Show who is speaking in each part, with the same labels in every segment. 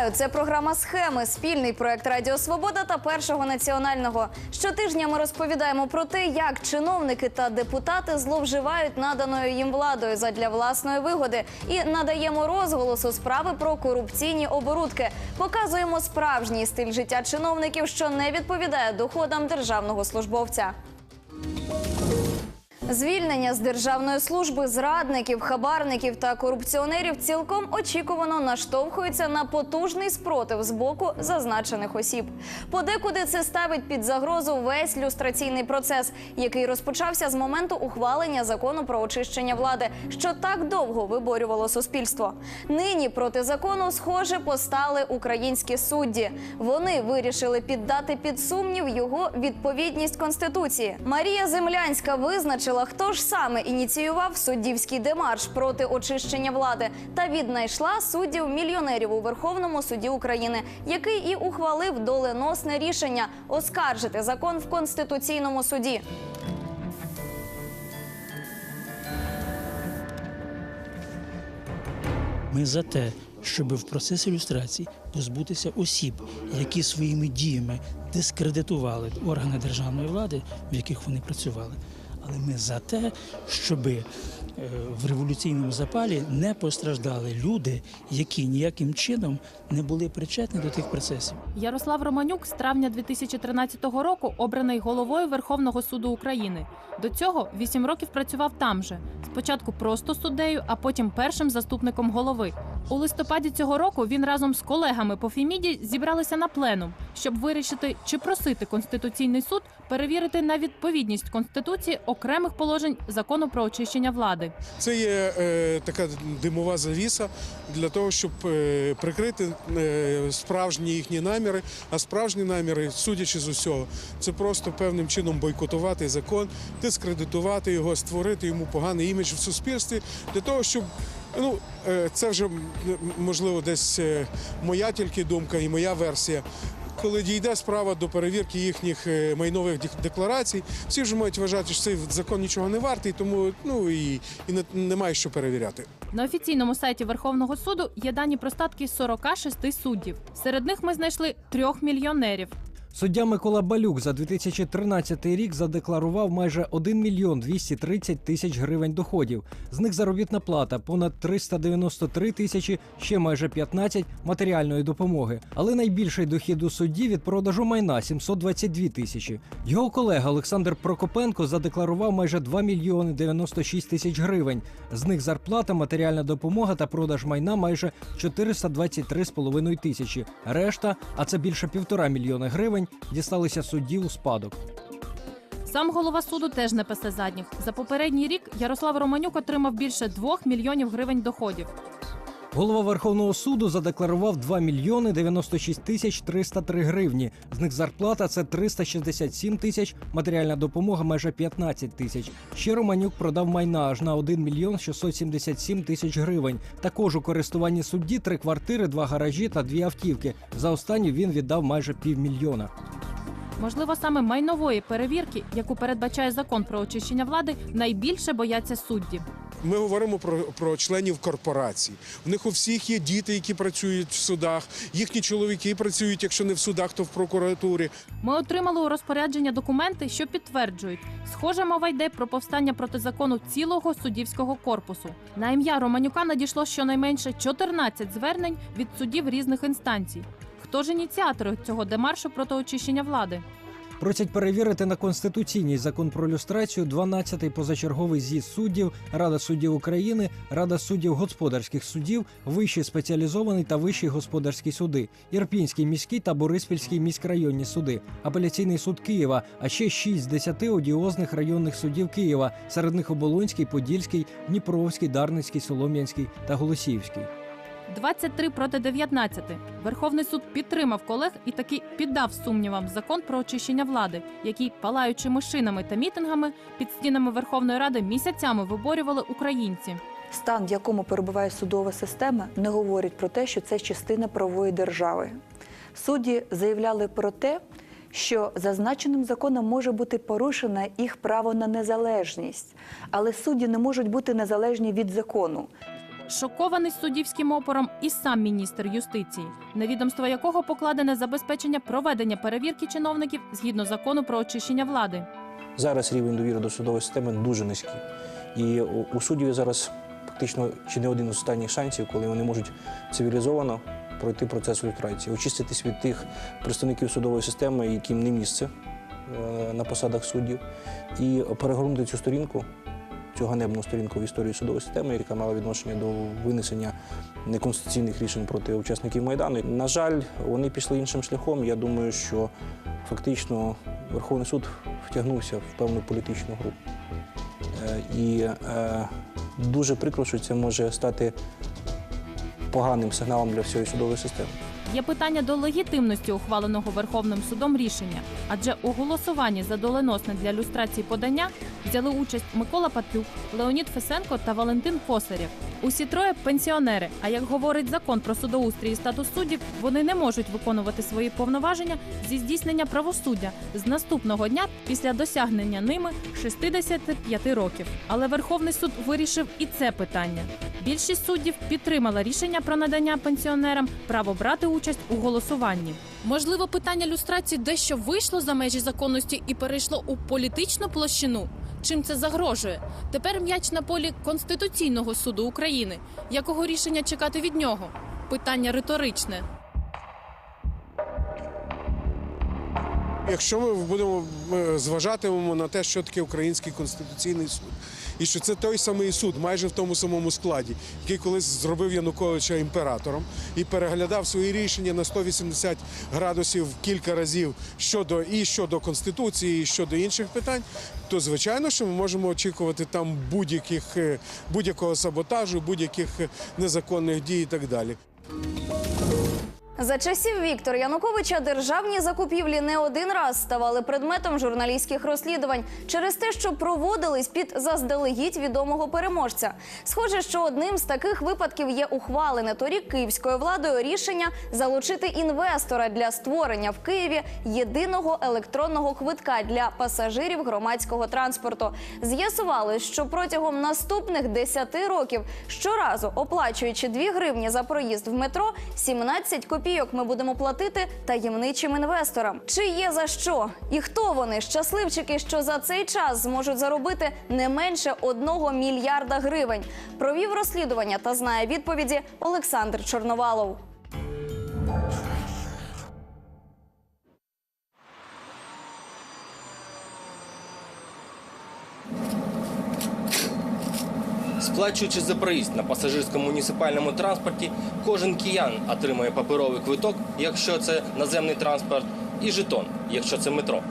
Speaker 1: Вітаю! Це програма Схеми, спільний проект Радіо Свобода та Першого національного. Щотижня ми розповідаємо про те, як чиновники та депутати зловживають наданою їм владою задля власної вигоди, і надаємо розголос у справи про корупційні оборудки. Показуємо справжній стиль життя чиновників, що не відповідає доходам державного службовця. Звільнення з державної служби зрадників, хабарників та корупціонерів цілком очікувано наштовхується на потужний спротив з боку зазначених осіб. Подекуди це ставить під загрозу весь люстраційний процес, який розпочався з моменту ухвалення закону про очищення влади, що так довго виборювало суспільство. Нині проти закону, схоже, постали українські судді. Вони вирішили піддати під сумнів його відповідність конституції. Марія Землянська визначила, хто ж саме ініціював суддівський демарш проти очищення влади, та віднайшла суддів мільйонерів у Верховному суді України, який і ухвалив доленосне рішення оскаржити закон в конституційному суді.
Speaker 2: Ми за те, щоб в процесі люстрації позбутися осіб, які своїми діями дискредитували органи державної влади, в яких вони працювали. Але ми за те, щоб е, в революційному запалі не постраждали люди, які ніяким чином не були причетні до тих процесів.
Speaker 3: Ярослав Романюк з травня 2013 року обраний головою Верховного суду України. До цього вісім років працював там же. Спочатку просто суддею, а потім першим заступником голови. У листопаді цього року він разом з колегами по Феміді зібралися на пленум, щоб вирішити, чи просити конституційний суд перевірити на відповідність конституції окремих положень закону про очищення влади.
Speaker 4: Це є е, така димова завіса для того, щоб е, прикрити е, справжні їхні наміри. А справжні наміри, судячи з усього, це просто певним чином бойкотувати закон, дискредитувати його, створити йому поганий імідж в суспільстві для того, щоб ну е, це вже можливо десь е, моя тільки думка і моя версія. Коли дійде справа до перевірки їхніх е, майнових дек- декларацій, всі вже мають вважати, що цей закон нічого не вартий, тому ну і, і не, немає що перевіряти.
Speaker 3: На офіційному сайті Верховного суду є дані про статки 46 суддів. Серед них ми знайшли трьох мільйонерів.
Speaker 5: Суддя Микола Балюк за 2013 рік задекларував майже 1 мільйон 230 тисяч гривень доходів. З них заробітна плата понад 393 тисячі, ще майже 15 матеріальної допомоги. Але найбільший дохід у судді від продажу майна 722 тисячі. Його колега Олександр Прокопенко задекларував майже 2 мільйони 96 тисяч гривень. З них зарплата, матеріальна допомога та продаж майна майже 423,5 тисячі. Решта, а це більше півтора мільйона гривень, дісталися судді у спадок.
Speaker 3: Сам голова суду теж не пасе задніх. За попередній рік Ярослав Романюк отримав більше 2 мільйонів гривень доходів.
Speaker 5: Голова Верховного суду задекларував 2 мільйони 96 тисяч 303 гривні. З них зарплата це 367 тисяч, матеріальна допомога майже 15 тисяч. Ще Романюк продав майна аж на 1 мільйон 677 тисяч гривень. Також у користуванні судді три квартири, два гаражі та дві автівки. За останню він віддав майже півмільйона.
Speaker 3: Можливо, саме майнової перевірки, яку передбачає закон про очищення влади, найбільше бояться судді.
Speaker 4: Ми говоримо про, про членів корпорацій. У них у всіх є діти, які працюють в судах. Їхні чоловіки працюють, якщо не в судах, то в прокуратурі.
Speaker 3: Ми отримали у розпорядження документи, що підтверджують, схоже, мова йде про повстання проти закону цілого суддівського корпусу. На ім'я Романюка надійшло щонайменше 14 звернень від суддів різних інстанцій. Хто ж ініціатори цього демаршу проти очищення влади?
Speaker 5: Просять перевірити на конституційність закон про люстрацію 12-й позачерговий з'їзд суддів, Рада суддів України, Рада суддів господарських судів, Вищий спеціалізований та Вищий господарський суди, Ірпінський міський та Бориспільський міськрайонні суди, апеляційний суд Києва, а ще 6 з 10 одіозних районних судів Києва, серед них Оболонський, Подільський, Дніпровський, Дарницький, Солом'янський та Голосіївський.
Speaker 3: 23 проти 19. Верховний суд підтримав колег і таки піддав сумнівам закон про очищення влади, який, палаючими шинами та мітингами під стінами Верховної Ради місяцями виборювали українці.
Speaker 6: Стан, в якому перебуває судова система, не говорить про те, що це частина правової держави. Судді заявляли про те, що зазначеним законом може бути порушено їх право на незалежність, але судді не можуть бути незалежні від закону.
Speaker 3: Шокований суддівським опором і сам міністр юстиції, на відомство якого покладене забезпечення проведення перевірки чиновників згідно закону про очищення влади.
Speaker 7: Зараз рівень довіри до судової системи дуже низький. І у суддів зараз фактично чи не один з останніх шансів, коли вони можуть цивілізовано пройти процес люстрації, очиститись від тих представників судової системи, яким не місце е, на посадах суддів, і перегорнути цю сторінку, цю ганебну сторінку в історії судової системи, яка мала відношення до винесення неконституційних рішень проти учасників Майдану. На жаль, вони пішли іншим шляхом. Я думаю, що фактично Верховний суд втягнувся в певну політичну гру. Е, І е, дуже прикро, що це може стати поганим сигналом для всієї судової системи.
Speaker 3: Є питання до легітимності ухваленого Верховним судом рішення, адже у голосуванні за доленосне для люстрації подання взяли участь Микола Патлюк, Леонід Фесенко та Валентин Косарєв. Усі троє пенсіонери. А як говорить закон про судоустрій і статус суддів, вони не можуть виконувати свої повноваження зі здійснення правосуддя з наступного дня після досягнення ними 65 років. Але Верховний суд вирішив і це питання. Більшість суддів підтримала рішення про надання пенсіонерам право брати участь у голосуванні.
Speaker 8: Можливо, питання люстрації дещо вийшло за межі законності і перейшло у політичну площину. Чим це загрожує? Тепер м'яч на полі Конституційного суду України. Якого рішення чекати від нього? Питання риторичне.
Speaker 4: Якщо ми будемо е, зважатимемо на те, що таке Український конституційний суд, і що це той самий суд, майже в тому самому складі, який колись зробив Януковича імператором і переглядав свої рішення на 180 градусів кілька разів щодо і щодо конституції, і щодо інших питань, то звичайно, що ми можемо очікувати там будь-яких е, будь-якого саботажу, будь-яких е, незаконних дій і так далі.
Speaker 1: За часів Віктора Януковича державні закупівлі не один раз ставали предметом журналістських розслідувань через те, що проводились під заздалегідь відомого переможця. Схоже, що одним з таких випадків є ухвалене торік київською владою рішення залучити інвестора для створення в Києві єдиного електронного квитка для пасажирів громадського транспорту. З'ясувалось, що протягом наступних 10 років щоразу оплачуючи 2 гривні за проїзд в метро, 17 копійок ми будемо платити таємничим інвесторам. Чи є за що? І хто вони щасливчики, що за цей час зможуть заробити не менше одного мільярда гривень? Провів розслідування та знає відповіді Олександр Чорновалов.
Speaker 9: Сплачуючи за проїзд на пасажирському муніципальному транспорті, кожен киян отримує паперовий квиток, якщо це наземний транспорт, і жетон, якщо це метро.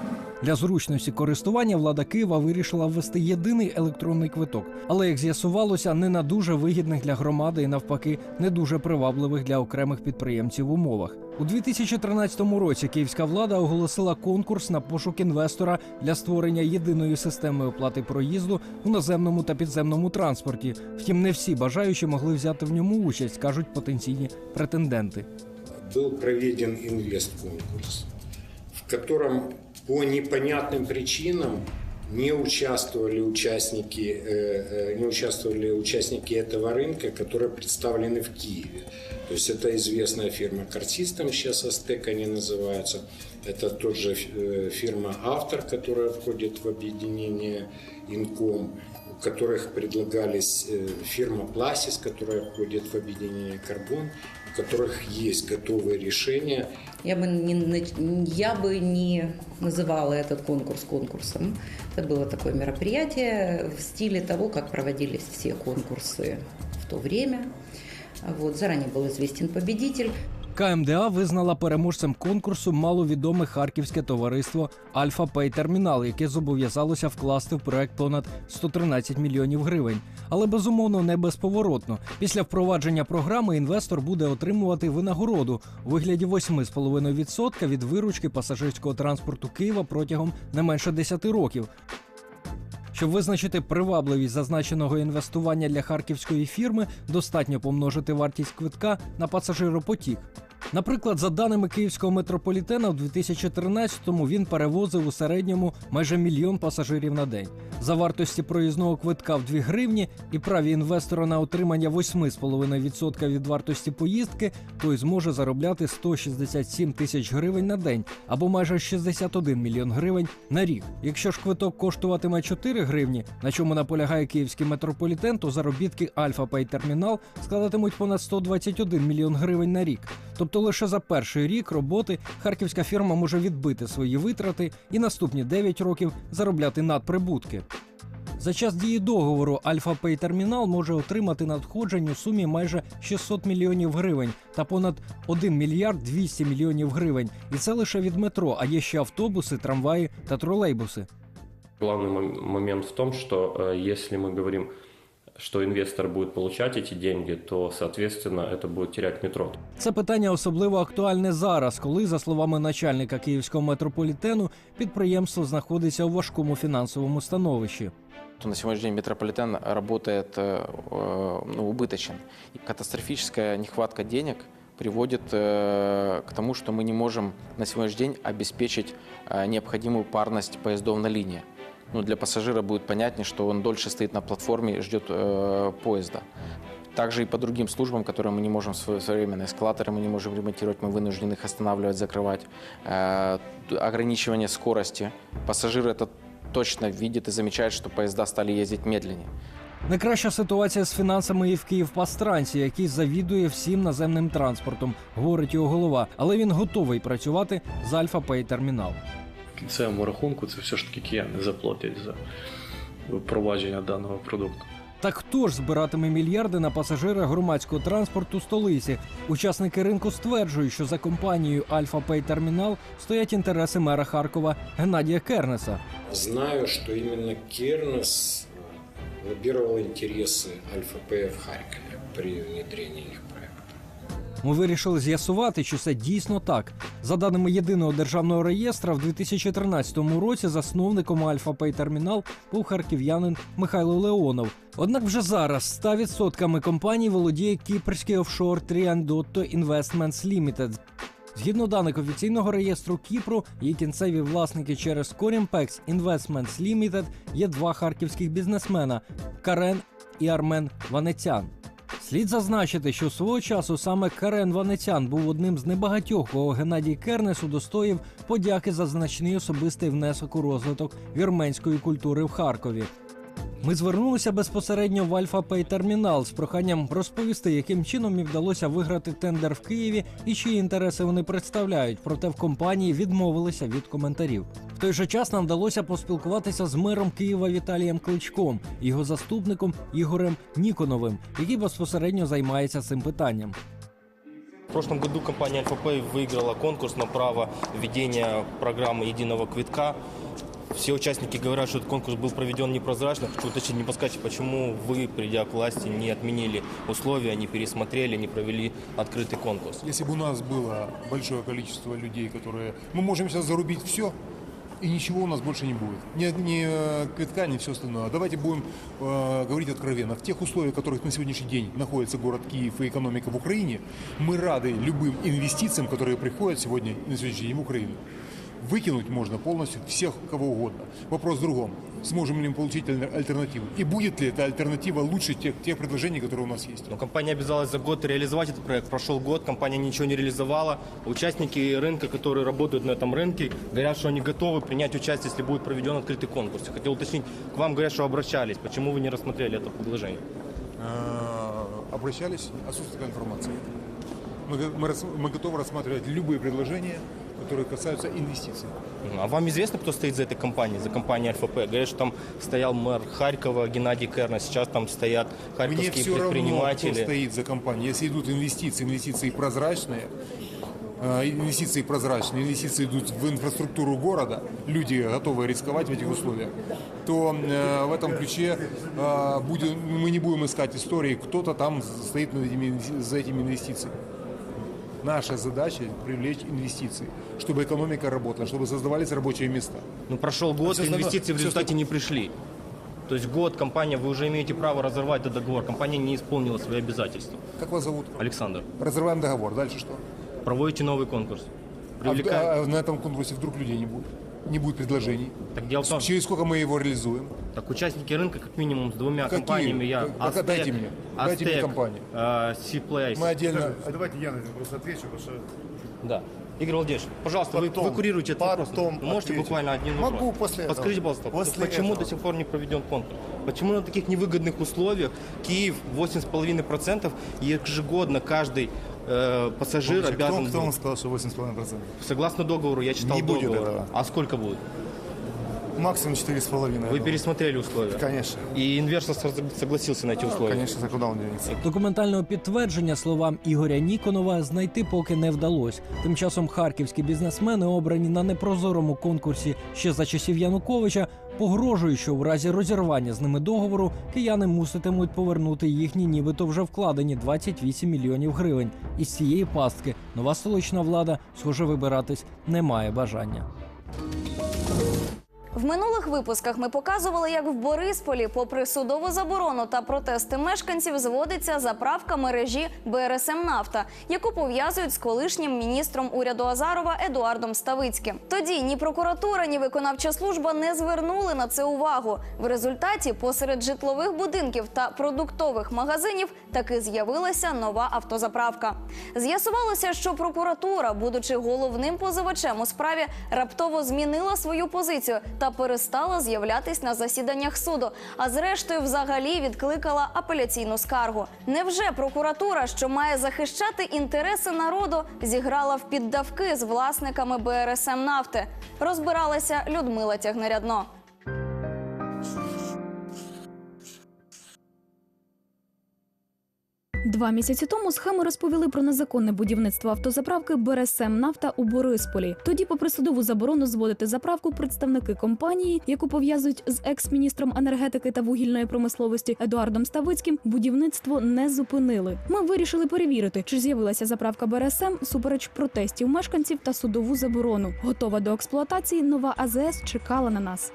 Speaker 5: Для зручності користування влада Києва вирішила ввести єдиний електронний квиток, але як з'ясувалося, не на дуже вигідних для громади і навпаки не дуже привабливих для окремих підприємців умовах. У 2013 році київська влада оголосила конкурс на пошук інвестора для створення єдиної системи оплати проїзду у наземному та підземному транспорті. Втім, не всі бажаючі могли взяти в ньому участь, кажуть потенційні претенденти.
Speaker 10: был проведен инвест-конкурс, в котором по непонятным причинам не участвовали участники, э, э, не участвовали участники этого рынка, которые представлены в Киеве. То есть это известная фирма Картистам, сейчас Астек они называются. Это тот же э, фирма Автор, которая входит в объединение Инком, у которых предлагались фирма Пласис, которая входит в объединение Карбон, у которых есть готовые решения
Speaker 11: Я бы не, нач- я бы не называла этот конкурс конкурсом. Это было такое мероприятие в стиле того, как проводились все конкурсы в то время. Вот, заранее был известен победитель.
Speaker 5: КМДА визнала переможцем конкурсу маловідоме харківське товариство Альфа Пей Термінал, яке зобов'язалося вкласти в проект понад 113 мільйонів гривень. Але безумовно не безповоротно. Після впровадження програми інвестор буде отримувати винагороду у вигляді 8,5% від виручки пасажирського транспорту Києва протягом не менше 10 років. Щоб визначити привабливість зазначеного інвестування для харківської фірми, достатньо помножити вартість квитка на пасажиропотік. Наприклад, за даними київського метрополітена, в 2013-му він перевозив у середньому майже мільйон пасажирів на день. За вартості проїзного квитка в 2 гривні і праві інвестора на отримання 8,5% від вартості поїздки, той зможе заробляти 167 тисяч гривень на день або майже 61 мільйон гривень на рік. Якщо ж квиток коштуватиме 4 гривні, на чому наполягає київський метрополітен, то заробітки Альфа Пей Термінал складатимуть понад 121 мільйон гривень на рік. Тобто лише за перший рік роботи харківська фірма може відбити свої витрати і наступні 9 років заробляти надприбутки. За час дії договору Альфа Пей Термінал може отримати надходжень у сумі майже 600 мільйонів гривень та понад 1 мільярд 200 мільйонів гривень. І це лише від метро, а є ще автобуси, трамваї та тролейбуси.
Speaker 12: Главный мом- момент в том, что э, если мы говорим, что инвестор будет получать эти деньги, то, соответственно, это будет терять метро.
Speaker 5: Це питання особливо актуальне зараз, коли, за словами начальника київського метрополітену, підприємство знаходиться у важкому фінансовому становищі.
Speaker 13: то на сегодняшний день метрополитен работает э, э, ну, убыточен. И катастрофическая нехватка денег приводит э, к тому, что мы не можем на сегодняшний день обеспечить э, необходимую парность поездов на линии. Ну, для пассажира будет понятнее, что он дольше стоит на платформе и ждет э, поезда. Также и по другим службам, которые мы не можем сво- своевременно, эскалаторы мы не можем ремонтировать, мы вынуждены их останавливать, закрывать. Э, т- ограничивание скорости. Пассажир это точно видит и замечает, что поезда стали ездить медленнее.
Speaker 5: Найкраща ситуація з фінансами і в Київпастранці, який завідує всім наземним транспортом, говорить його голова. Але він готовий працювати з Альфа Пей Термінал.
Speaker 14: Кінцевому рахунку це все ж таки кияни заплатять за впровадження даного продукту.
Speaker 5: Так хто ж збиратиме мільярди на пасажира громадського транспорту столиці? Учасники ринку стверджують, що за компанією Альфа Пей Термінал стоять інтереси мера Харкова Геннадія Кернеса.
Speaker 10: Знаю, что именно Кернес э, лоббировал интересы Альфа-П в Харькове при внедрении их проекта.
Speaker 5: Ми вирішили з'ясувати, чи це дійсно так. За даними єдиного державного реєстра, в 2013 році засновником Альфа Пей Термінал був харків'янин Михайло Леонов. Однак вже зараз 100% компанії володіє кіпрський офшор Triandotto Investments Limited. Згідно даних офіційного реєстру Кіпру, її кінцеві власники через Corimpex Investments Limited є два харківських бізнесмена Карен і Армен Ванецян. Слід зазначити, що свого часу саме Карен Ванецян був одним з небагатьох, кого Геннадій Кернес удостоїв подяки за значний особистий внесок у розвиток вірменської культури в Харкові. Ми звернулися безпосередньо в Альфа Пей Термінал з проханням розповісти, яким чином їм вдалося виграти тендер в Києві і чиї інтереси вони представляють. Проте в компанії відмовилися від коментарів. В той же час нам вдалося поспілкуватися з мером Києва Віталієм Кличком його заступником Ігорем Ніконовим, який безпосередньо займається цим питанням.
Speaker 9: В прошлом году компания альфа выиграла конкурс на право введения программы единого квитка. Все участники говорят, что этот конкурс был проведен непрозрачно. Хочу уточнить, не подскажете, почему вы, придя к власти, не отменили условия, не пересмотрели, не провели открытый конкурс?
Speaker 15: Если бы у нас было большое количество людей, которые... Мы можем сейчас зарубить все, и ничего у нас больше не будет. Ни, ни э, квитка, ни все остальное. Давайте будем э, говорить откровенно. В тех условиях, в которых на сегодняшний день находится город Киев и экономика в Украине, мы рады любым инвестициям, которые приходят сегодня на сегодняшний день в Украину. Выкинуть можно полностью всех, кого угодно. Вопрос в другом. Сможем ли мы получить аль- альтернативу? И будет ли эта альтернатива лучше тех, тех предложений, которые у нас есть?
Speaker 9: Но компания обязалась за год реализовать этот проект. Прошел год, компания ничего не реализовала. Участники рынка, которые работают на этом рынке, говорят, что они готовы принять участие, если будет проведен открытый конкурс. Я хотел уточнить, к вам говорят, что обращались. Почему вы не рассмотрели это предложение?
Speaker 15: Э, обращались, отсутствует такая информация. Мы, мы, мы готовы рассматривать любые предложения, которые касаются инвестиций.
Speaker 9: А вам известно, кто стоит за этой компанией, за компанией АлфаП? Говорят, что там стоял мэр Харькова Геннадий Керна, сейчас там стоят
Speaker 15: Мне
Speaker 9: харьковские
Speaker 15: все равно, кто
Speaker 9: предприниматели.
Speaker 15: стоит за компанией. Если идут инвестиции, инвестиции прозрачные, э, инвестиции прозрачные, инвестиции идут в инфраструктуру города, люди готовы рисковать в этих условиях, то э, в этом ключе э, будем, мы не будем искать истории, кто-то там стоит над этими за этими инвестициями. Наша задача привлечь инвестиции, чтобы экономика работала, чтобы создавались рабочие места.
Speaker 9: Ну, прошел год,
Speaker 15: Всё остальное-
Speaker 9: инвестиции в
Speaker 15: всё
Speaker 9: результате не пришли. То есть год компания, вы уже имеете право разорвать этот договор. Компания не исполнила свои обязательства.
Speaker 15: Как вас зовут?
Speaker 9: Александр.
Speaker 15: Разрываем договор. Дальше что?
Speaker 9: проводите новый конкурс.
Speaker 15: А,
Speaker 9: Привлекаете-
Speaker 15: а на этом конкурсе вдруг людей не будет? Не будет предложений?
Speaker 9: Так дело в том,
Speaker 15: Через сколько мы его реализуем?
Speaker 9: так участники рынка как минимум с двумя
Speaker 15: Какие?
Speaker 9: компаниями. Я
Speaker 15: Так, так дайте мне. Дайте мне компании.
Speaker 9: C-Place.
Speaker 15: Мы отдельно...
Speaker 16: Давайте я на это просто отвечу, потому что
Speaker 9: Да. Игорь Владимирович, пожалуйста, вы,
Speaker 16: Потом,
Speaker 9: вы курируете этот вопрос.
Speaker 16: потом
Speaker 9: Вы можете
Speaker 16: отвечу.
Speaker 9: буквально один
Speaker 16: Могу
Speaker 9: вопрос?
Speaker 16: после этого.
Speaker 9: Подскажите, пожалуйста,
Speaker 16: После
Speaker 9: почему
Speaker 16: этого.
Speaker 9: до сих пор не проведен конкурс? Почему на таких невыгодных условиях Киев 8,5% ежегодно каждый э, пассажир
Speaker 16: Помните,
Speaker 9: обязан...
Speaker 16: Кто, кто вам сказал, что 8,5%?
Speaker 9: Согласно договору, я читал
Speaker 16: Не будет
Speaker 9: договор.
Speaker 16: этого.
Speaker 9: А сколько будет?
Speaker 16: Максимум 4,5%.
Speaker 9: Вы пересмотрели условия?
Speaker 16: Конечно.
Speaker 9: И инвестор согласился на эти условия?
Speaker 16: Конечно, а куда он денется?
Speaker 5: Документального підтвердження словам Ігоря Ніконова знайти поки не вдалося. Тим часом харківські бізнесмени, обрані на непрозорому конкурсі ще за часів Януковича, погрожують, що в разі розірвання з ними договору кияни муситимуть повернути їхні, нібито вже вкладені 28 мільйонів гривень. Із цієї пастки нова столична влада, схоже, вибиратись не має бажання.
Speaker 1: В минулих випусках ми показували, як в Борисполі, попри судову заборону та протести мешканців, зводиться заправка мережі БРСМ Нафта, яку пов'язують з колишнім міністром уряду Азарова Едуардом Ставицьким. Тоді ні прокуратура, ні виконавча служба не звернули на це увагу. В результаті посеред житлових будинків та продуктових магазинів таки з'явилася нова автозаправка. З'ясувалося, що прокуратура, будучи головним позивачем у справі, раптово змінила свою позицію та перестала з'являтись на засіданнях суду. А зрештою, взагалі відкликала апеляційну скаргу. Невже прокуратура, що має захищати інтереси народу, зіграла в піддавки з власниками БРСМ нафти? Розбиралася Людмила Тягнерядно.
Speaker 17: Два місяці тому схеми розповіли про незаконне будівництво автозаправки «Бересем Нафта» у Борисполі. Тоді, попри судову заборону зводити заправку, представники компанії, яку пов'язують з екс-міністром енергетики та вугільної промисловості Едуардом Ставицьким, будівництво не зупинили. Ми вирішили перевірити, чи з'явилася заправка «Бересем» супереч протестів мешканців та судову заборону. Готова до експлуатації, нова АЗС чекала на нас.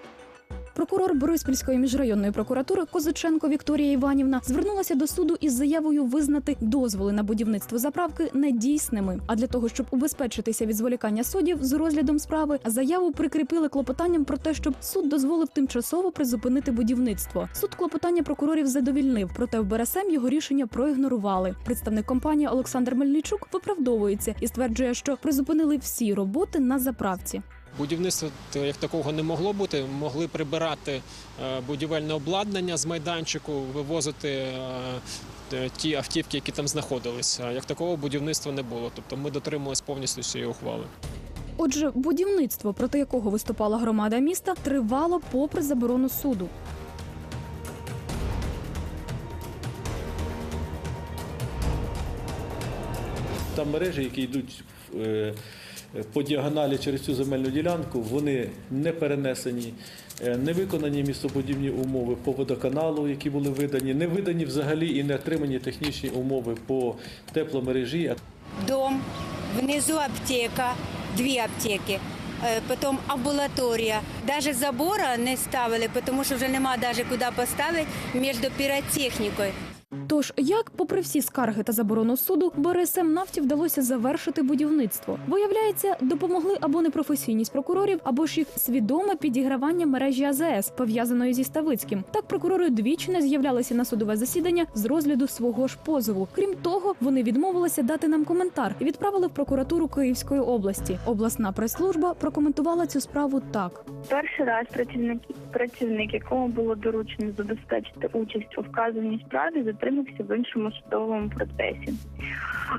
Speaker 17: Прокурор Бориспільської міжрайонної прокуратури Козиченко Вікторія Іванівна звернулася до суду із заявою визнати дозволи на будівництво заправки недійсними. А для того, щоб убезпечитися від зволікання суддів з розглядом справи, заяву прикріпили клопотанням про те, щоб суд дозволив тимчасово призупинити будівництво. Суд клопотання прокурорів задовільнив, проте в БРСМ його рішення проігнорували. Представник компанії Олександр Мельничук виправдовується і стверджує, що призупинили всі роботи на заправці.
Speaker 18: Будівництва як такого не могло бути. Могли прибирати е, будівельне обладнання з майданчику, вивозити е, ті автівки, які там знаходилися. Як такого будівництва не було. Тобто ми дотримувалися повністю цієї ухвали.
Speaker 17: Отже, будівництво, проти якого виступала громада міста, тривало попри заборону суду.
Speaker 19: Там мережі, які йдуть е, по діагоналі через цю земельну ділянку, вони не перенесені, е, не виконані містобудівні умови по водоканалу, які були видані, не видані взагалі і не отримані технічні умови по тепломережі.
Speaker 20: дом, внизу аптека, дві аптеки, е, потім амбулаторія. Навіть забора не ставили, тому що вже нема навіть куди поставити між піротехнікою.
Speaker 17: Тож, як, попри всі скарги та заборону суду, БРСМ нафті вдалося завершити будівництво. Виявляється, допомогли або непрофесійність прокурорів, або ж їх свідоме підігравання мережі АЗС, пов'язаної зі Ставицьким. Так прокурори двічі не з'являлися на судове засідання з розгляду свого ж позову. Крім того, вони відмовилися дати нам коментар і відправили в прокуратуру Київської області. Обласна прес-служба прокоментувала цю справу так.
Speaker 21: Перший раз працівник, працівник, якому було доручено забезпечити участь у вказаній справі, затримався в іншому судовому процесі.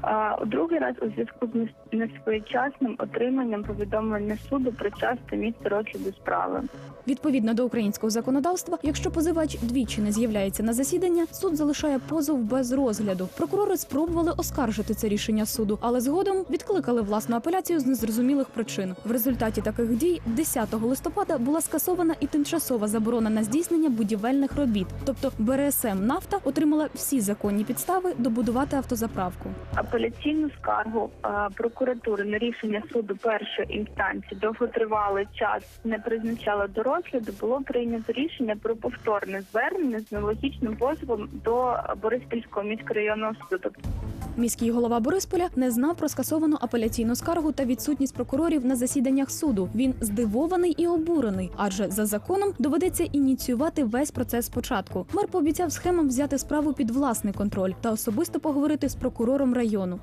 Speaker 21: А, у другий раз у зв'язку з нес- несвоєчасним отриманням повідомлення суду про час та місце розгляду справи.
Speaker 17: Відповідно до українського законодавства, якщо позивач двічі не з'являється на засідання, суд залишає позов без розгляду. Прокурори спробували оскаржити це рішення суду, але згодом відкликали власну апеляцію з незрозумілих причин. В результаті таких дій 10 листопада була скасована і тимчасова заборона на здійснення будівельних робіт. Тобто БРСМ Нафта отримала всі законні підстави добудувати автозаправку.
Speaker 21: Апеляційну скаргу прокуратури на рішення суду першої інстанції довготривалий час не призначало до розгляду, було прийнято рішення про повторне звернення з аналогічним позовом до Бориспільського міськрайонного суду.
Speaker 17: Міський голова Борисполя не знав про скасовану апеляційну скаргу та відсутність прокурорів на засіданнях суду. Він здивований і обурений, адже за законом доведеться ініціювати весь процес спочатку. Мер пообіцяв схемам взяти справу під власний контроль та особисто поговорити з прокурором району.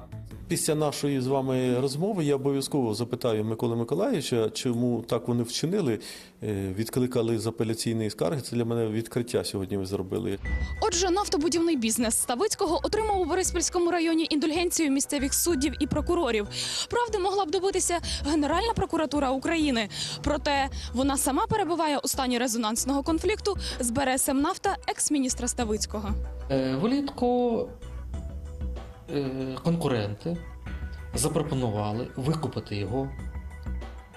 Speaker 22: Після нашої з вами розмови я обов'язково запитаю Миколи Миколаївича, чому так вони вчинили, е, відкликали з апеляційної скарги. Це для мене відкриття сьогодні ви зробили.
Speaker 23: Отже, нафтобудівний бізнес Ставицького отримав у Бориспільському районі індульгенцію місцевих суддів і прокурорів. Правди могла б добитися Генеральна прокуратура України. Проте вона сама перебуває у стані резонансного конфлікту з БРСМ «Нафта» екс-міністра Ставицького.
Speaker 24: Е, Влітку конкуренти запропонували викупити його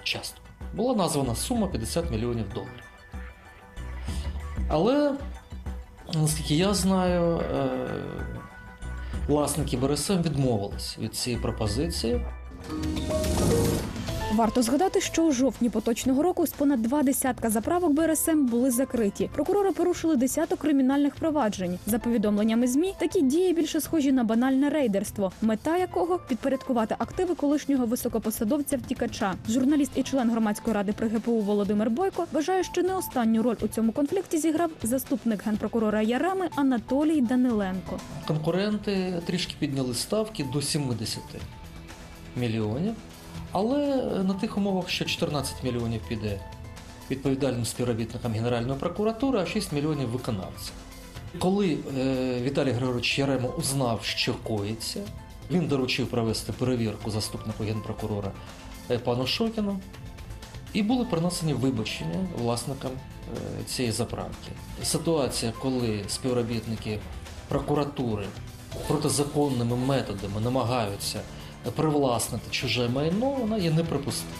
Speaker 24: частку. Була названа сума 50 мільйонів доларів. Але, наскільки я знаю, е, власники БРСМ відмовились від цієї пропозиції.
Speaker 17: Варто згадати, що у жовтні поточного року з понад два десятка заправок БРСМ були закриті. Прокурори порушили десяток кримінальних проваджень. За повідомленнями змі, такі дії більше схожі на банальне рейдерство, мета якого підпорядкувати активи колишнього високопосадовця втікача. Журналіст і член громадської ради при ГПУ Володимир Бойко вважає, що не останню роль у цьому конфлікті зіграв заступник генпрокурора Ярами Анатолій Даниленко.
Speaker 24: Конкуренти трішки підняли ставки до 70 мільйонів, але на тих умовах, що 14 мільйонів піде відповідальним співробітникам Генеральної прокуратури, а 6 мільйонів виконавцям. Коли е, Віталій Григорович Яремо узнав, що коїться, він доручив провести перевірку заступнику генпрокурора е, пану Шокіну, і були принесені вибачення власникам е, цієї заправки. Ситуація, коли співробітники прокуратури протизаконними методами намагаються привласнити чуже майно, вона є неприпустимою.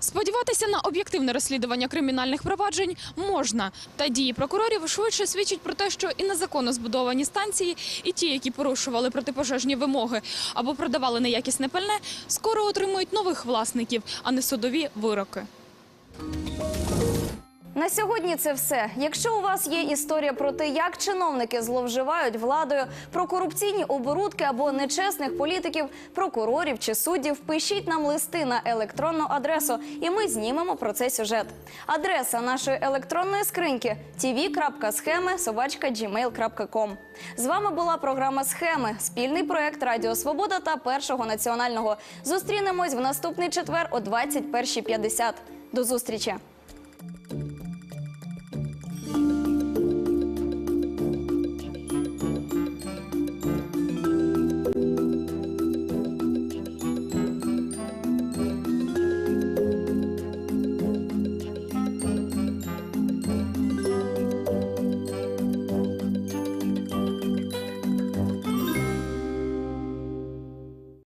Speaker 23: Сподіватися на об'єктивне розслідування кримінальних проваджень можна. Та дії прокурорів швидше свідчать про те, що і незаконно збудовані станції, і ті, які порушували протипожежні вимоги або продавали неякісне пальне, скоро отримують нових власників, а не судові вироки.
Speaker 1: На сьогодні це все. Якщо у вас є історія про те, як чиновники зловживають владою, про корупційні оборудки або нечесних політиків, прокурорів чи суддів, пишіть нам листи на електронну адресу, і ми знімемо про це сюжет. Адреса нашої електронної скриньки tv.схеми.gmail.com. З вами була програма Схеми, спільний проект Радіо Свобода та Першого національного. Зустрінемось в наступний четвер о 21.50. До зустрічі.